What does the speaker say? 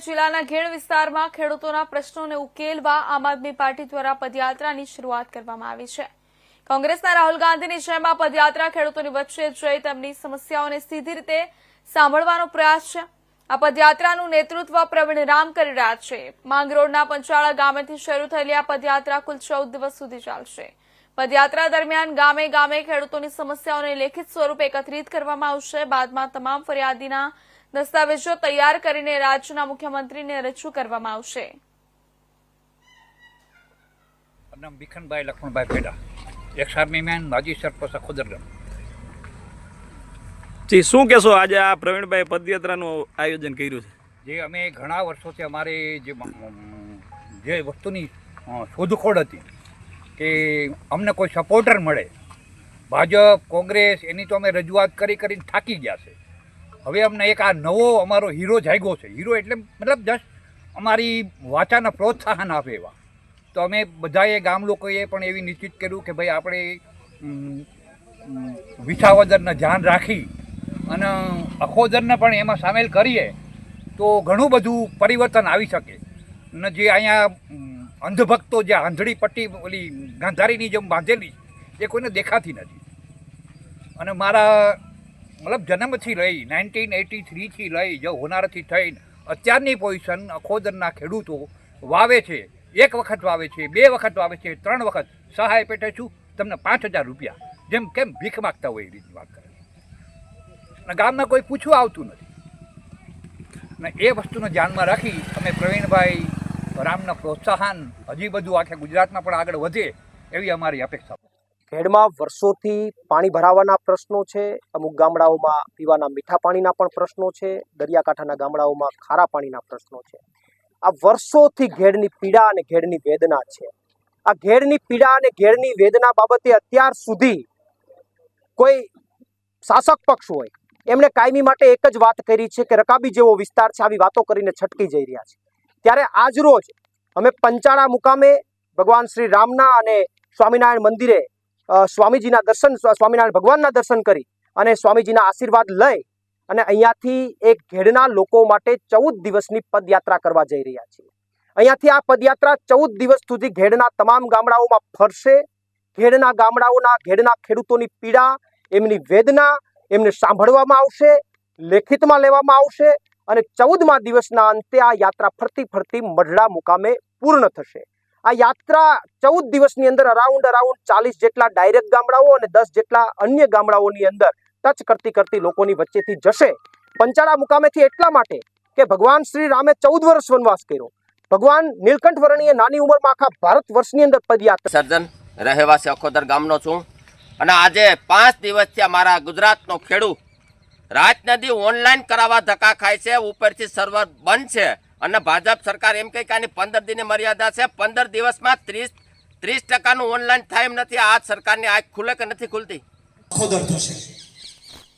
જિલ્લાના ખેડ વિસ્તારમાં ખેડૂતોના પ્રશ્નોને ઉકેલવા આમ આદમી પાર્ટી દ્વારા પદયાત્રાની શરૂઆત કરવામાં આવી છે. કોંગ્રેસના રાહુલ ગાંધીની જેમ પદયાત્રા ખેડૂતોની વચ્ચે જઈ તેમની સમસ્યાઓને સીધી રીતે સાંભળવાનો પ્રયાસ છે. આ પદયાત્રાનું નેતૃત્વ પ્રવીણ રામ કરી રહ્યા છે. માંગરોળના પંચાળા ગામેથી શરૂ થયેલી આ પદયાત્રા કુલ ચૌદ દિવસ સુધી ચાલશે. પદયાત્રા દરમિયાન ગામે ગામે ખેડૂતોની સમસ્યાઓને લેખિત સ્વરૂપે એકત્રિત કરવામાં આવશે. બાદમાં તમામ ફરિયાદીના દસ્તાવેજો તૈયાર કરીને રાજ્યના મુખ્યમંત્રીને રજૂ કરવામાં આવશે. નામ ભીખનભાઈ લક્ષ્મણભાઈ પેડા એક આર્મી મેન માજી સરપંચ ખોદરગામ. જી શું કહેશો? આજે આ પ્રવીણભાઈ પદયાત્રાનું આયોજન કર્યું છે. જે અમે ઘણા વર્ષોથી અમારે જે જે વસ્તુની શોધખોળ હતી કે અમને કોઈ સપોર્ટર મળે. ભાજપ કોંગ્રેસ એની તો અમે રજૂઆત કરી કરીને થાકી ગયા છે. હવે અમને એક આ નવો અમારો હીરો જાગ્યો છે. હીરો એટલે મતલબ જસ્ટ અમારી વાચાને પ્રોત્સાહન આપે એવા. તો અમે બધાએ ગામ લોકોએ પણ એવી નિશ્ચિત કર્યું કે ભાઈ આપણે વિસાવદરને ધ્યાન રાખી અને અખોદરને પણ એમાં સામેલ કરીએ તો ઘણું બધું પરિવર્તન આવી શકે. અને જે અહીંયા અંધભક્તો જે આંધળી પટ્ટી ઓલી ગાંધારીની જેમ બાંધેલી એ કોઈને દેખાતી નથી. અને મારા મતલબ જન્મથી લઈ, નાઇન્ટીન એટી થ્રીથી લઈ, જો હોનારથી થઈને અત્યારની પોઝિશન અખોદરના ખેડૂતો વાવે છે, એક વખત વાવે છે, બે વખત વાવે છે, ત્રણ વખત સહાય પેટે છું, તમને પાંચ હજાર રૂપિયા. જેમ કેમ ભીખ માગતા હોય એ રીતની વાત કરે અને ગામમાં કોઈ પૂછવું આવતું નથી. અને એ વસ્તુને ધ્યાનમાં રાખી અમે પ્રવીણભાઈ રામના પ્રોત્સાહન, હજી બધું આખે ગુજરાતમાં પણ આગળ વધે એવી અમારી અપેક્ષા ખેડમાં વર્ષોથી પાણી ભરાવાના પ્રશ્નો છે. અમુક ગામડાઓમાં પીવાના મીઠા પાણીના પણ પ્રશ્નો છે. દરિયાકાંઠાના ગામડાઓમાં ખારા પાણીના પ્રશ્નો છે. આ વર્ષોથી ઘેડની પીડા અને ઘેડની વેદના છે. આ ઘેડની પીડા અને ઘેડની વેદના બાબતે અત્યાર સુધી કોઈ શાસક પક્ષ હોય, એમણે કાયમી માટે એક જ વાત કરી છે કે રકાબી જેવો વિસ્તાર છે. આવી વાતો કરીને છટકી જઈ રહ્યા છે. ત્યારે આજ રોજ અમે પંચાળા મુકામે ભગવાન શ્રી રામના અને સ્વામિનારાયણ મંદિરે સ્વામીજીના દર્શન, સ્વા- સ્વામિનારાયણ ભગવાનના દર્શન કરી અને સ્વામીજીના આશીર્વાદ લઈ અને અહીંયાથી એક ઘેડના લોકો માટે ચૌદ દિવસની પદયાત્રા કરવા જઈ રહ્યા છીએ. અહીંયાથી આ પદયાત્રા ચૌદ દિવસ સુધી ઘેડના તમામ ગામડાઓમાં ફરશે. ઘેડના ગામડાઓના, ઘેડના ખેડૂતોની પીડા, એમની વેદના એમને સાંભળવામાં આવશે, લેખિતમાં લેવામાં આવશે અને ચૌદમા દિવસના અંતે આ યાત્રા ફરતી ફરતી મઢડા મુકામે પૂર્ણ થશે. આ યાત્રા ચૌદ દિવસની અંદર અરાઉન્ડ અરાઉન્ડ ચાલીસ જેટલા ડાયરેક્ટ ગામડાઓ અને દસ જેટલા અન્ય ગામડાઓની અંદર ટચ કરતી કરતી લોકોની વચ્ચેથી જશે. પંચાળા મુકામેથી એટલા માટે કે ભગવાન શ્રી રામે ચૌદ વર્ષ વનવાસ કર્યો. ભગવાન નીલકંઠ વર્ણીએ નાની ઉંમરમાં આખા ભારત વર્ષની અંદર પદયાત્રા સર્જન, રહેવાસી અખોદર ગામનો છું. અને આજે પાંચ દિવસથી અમારા ગુજરાતનો ખેડૂત રાજ નદી ઓનલાઈન કરાવવા ધક્કા ખાય છે, ઉપરથી સર્વર બંધ છે. અને ભાજપ સરકાર એમ કહી કે આની પંદર દિનની મર્યાદા છે. પંદર દિવસમાં ત્રીસ ત્રીસ ટકાનું ઓનલાઈન થાય એમ નથી. આ સરકારની આંખ ખુલે કે નથી ખુલતી?